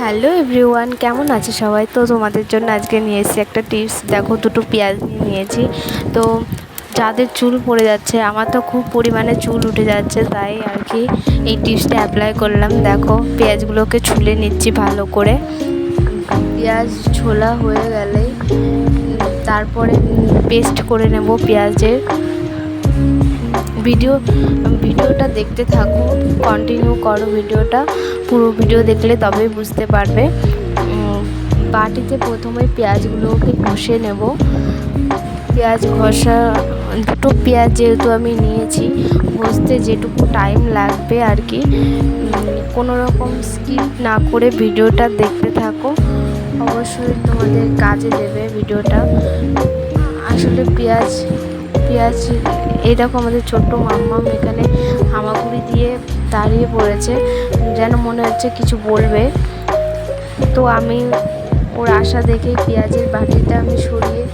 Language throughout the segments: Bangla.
হ্যালো এভরিওয়ান, কেমন আছে সবাই? তো তোমাদের জন্য আজকে নিয়ে এসেছি একটা টিপস। দেখো, দুটো পেঁয়াজ নিয়ে নিয়েছি। তো যাদের চুল পড়ে যাচ্ছে, আমার তো খুব পরিমাণে চুল উঠে যাচ্ছে, তাই আর কি এই টিপসটা অ্যাপ্লাই করলাম। দেখো, পেঁয়াজগুলোকে ছুলে নিচ্ছি ভালো করে। পেঁয়াজ ছোলা হয়ে গেলেই তারপরে পেস্ট করে নেব পেঁয়াজের। ভিডিও, ভিডিওটা দেখতে থাকো কন্টিনিউ করো ভিডিওটা। পুরো ভিডিও দেখলে তবেই বুঝতে পারবে। বাটিতে প্রথমে পেঁয়াজগুলোকে ঘষে নেব। পেঁয়াজ ঘষা, দুটো পেঁয়াজ যেহেতু আমি নিয়েছি, ঘষতে যেটুকু টাইম লাগবে আর কি। কোনো রকম স্কিপ না করে ভিডিওটা দেখতে থাকো। অবশ্যই তোমাদের কাজে দেবে ভিডিওটা। আসলে পেঁয়াজ পেঁয়াজ এই দেখো আমাদের ছোট্ট মাম্মাম এখানে হামাগুড়ি দিয়ে দাঁড়িয়ে পড়েছে। যেন মনে হচ্ছে কিছু বলবে। তো আমি ওর আশা দেখে পেঁয়াজের বাটিটা আমি সরিয়ে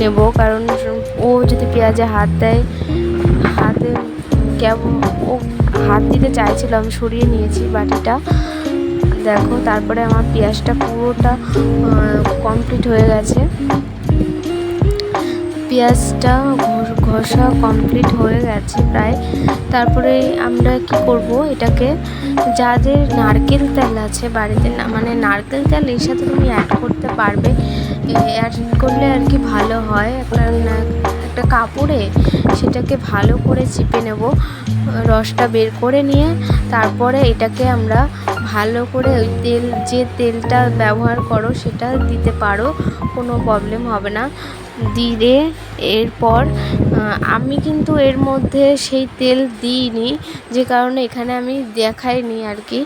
নেব। কারণ ও যদি পেঁয়াজে হাত দেয়, হাতে কেমন ও হাত দিতে চাইছিল, আমি সরিয়ে নিয়েছি বাটিটা। দেখো, তারপরে আমার পেঁয়াজটা পুরোটা কমপ্লিট হয়ে গেছে। পেঁয়াজটা ঘষা কমপ্লিট হয়ে গেছে প্রায়। তারপরে আমরা কি করব? এটাকে যাদের নারকেল তেল আছে বাড়িতে, না মানে নারকেল তেল এর সাথে তুমি অ্যাড করতে পারবে। অ্যাড করলে আর কি ভালো হয়। একটা একটা কাপড়ে সেটাকে ভালো করে চিপে নেব। রসটা বের করে নিয়ে তারপরে এটাকে আমরা ভালো করে ওই তেল, যে তেলটা ব্যবহার করো সেটা দিতে পারো, কোনো প্রবলেম হবে না। দিয়ে এরপর আমি কিন্তু এর মধ্যে সেই তেল দিইনি, যে কারণে এখানে আমি দেখাইনি আর কি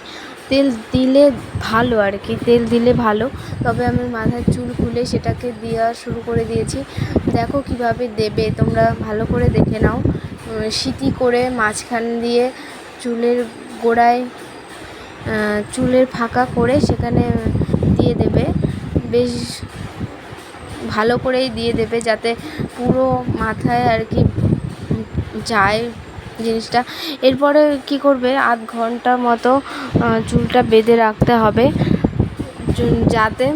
তেল দিলে ভালো আর কি তেল দিলে ভালো। তবে আমি মাথার চুল খুলে সেটাকে দেওয়া শুরু করে দিয়েছি। দেখো কীভাবে দেবে, তোমরা ভালো করে দেখে নাও। সিটি করে মাঝখান দিয়ে চুলের গোড়ায় চুলের ফাঁকা করে সেখানে দিয়ে দেবে। বেশ ভালো করেই দিয়ে দেবে যাতে পুরো মাথায় আর কি যায় জিনিসটা। এরপরে কী করবে? আধ ঘণ্টা মতো চুলটা বেঁধে রাখতে হবে। যাতে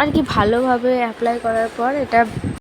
আর কি ভালোভাবে অ্যাপ্লাই করার পর এটা